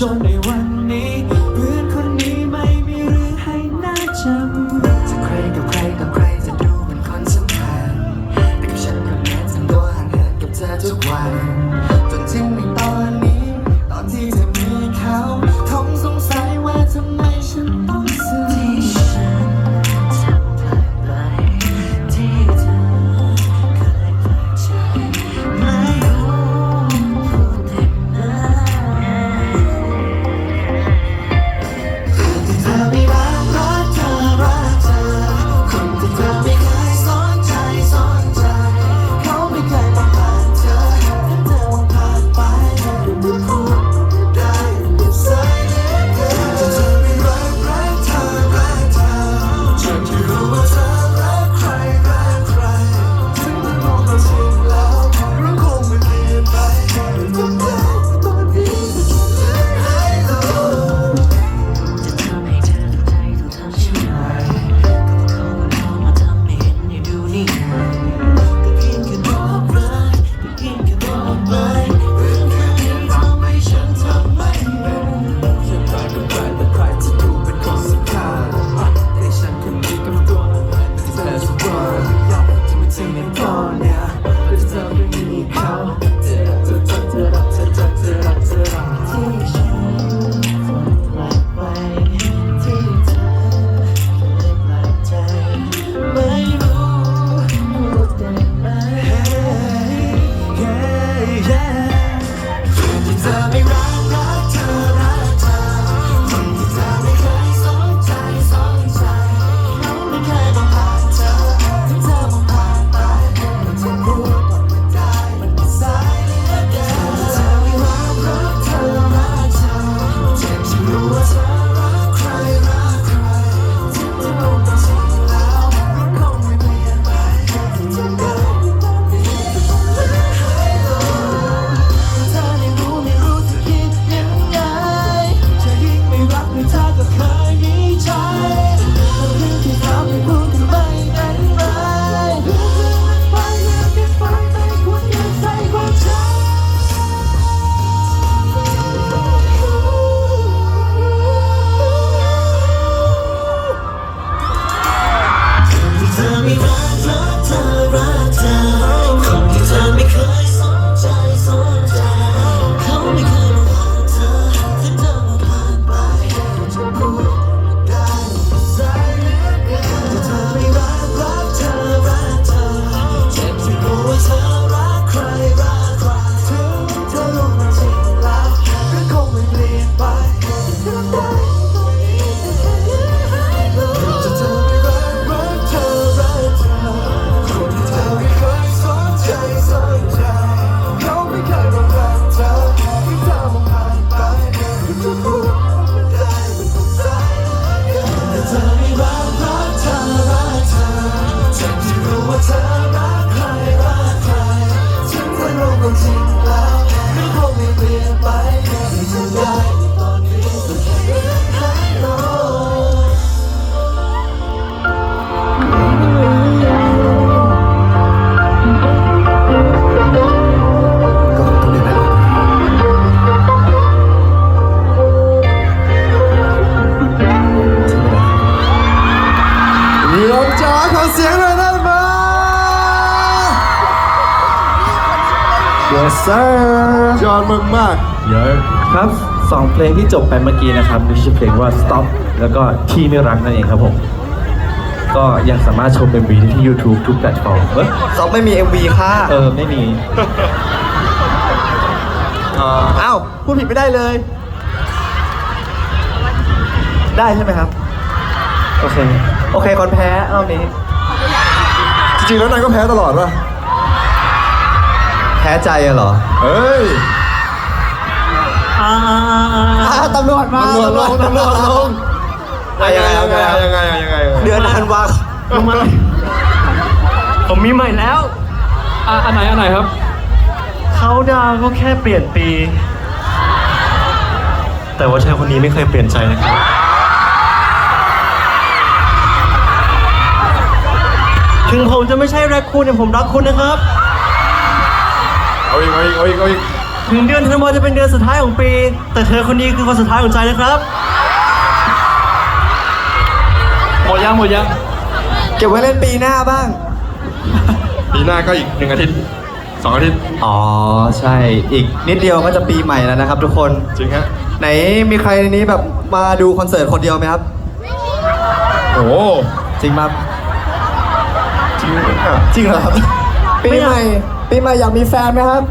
จนในวันนี้เพื่อนคนนี้ไม่มีเรื่องให้น่าจำจะใครกับใครกับใครจะดูเป็นคนสำคัญแต่กับฉันกับแม้ทำตัวห่างเหินกับเธอทุกวัน Sarah, Sarah. เสียงหน่อยได้ไหม Yes sir ยอดมากมากเยอะครับสองเพลงที่จบไปเมื่อกี้นะครับมีชื่อเพลงว่า Stop แล้วก็ที่ไม่รักนั่นเองครับผม ก็ยังสามารถชมเ MV ได้ที่ YouTube ทุกแพลตฟอร์มเอ้ยสองไม่มี MV ค่ะเออ ไม่มีอ้าวพูดผิดไม่ได้เลย ได้ใช่ไหมครับ โอเค โอเคคนแพ้รอบนี้ จริงแล้วนายก็แพ้ตลอดป่ะ แพ้ใจอะเหรอเอ้ยอ่าอ่าตำรวจมาตำรวจลงตำรวจลงยังไงยังไงยังไงยังไงเดือนธันวาคงมผมมีใหม่แล้วอะอันไหนอันไหนครับ เขาดาวก็แค่เปลี่ยนปี แต่ว่าชายคนนี้ไม่เคยเปลี่ยนใจนะครับ ถึงผมจะไม่ใช่แรกคูนแต่ผมรักคุณนะครับ เอาอีกเอาอีกเอาอีกเอาอีกถึงเดือนธันวาจะเป็นเดือนสุดท้ายของปี แต่เธอคนนี้คือคนสุดท้ายของใจนะครับหมดยังหมดยังเก็บไว้เล่นปีหน้าบ้าง ปีหน้าก็อีกหนึ่งอาทิตย์สองอาทิตย์อ๋อ ใช่อีกนิดเดียวก็จะปีใหม่แล้วนะครับทุกคน จริงฮะไหนมีใครในนี้แบบมาดูคอนเสิร์ตคนเดียวไหมครับ โอ้จริงครับ จริงเหรอครับปีใหม่ปีใหม่อยากมีแฟนไหมครับ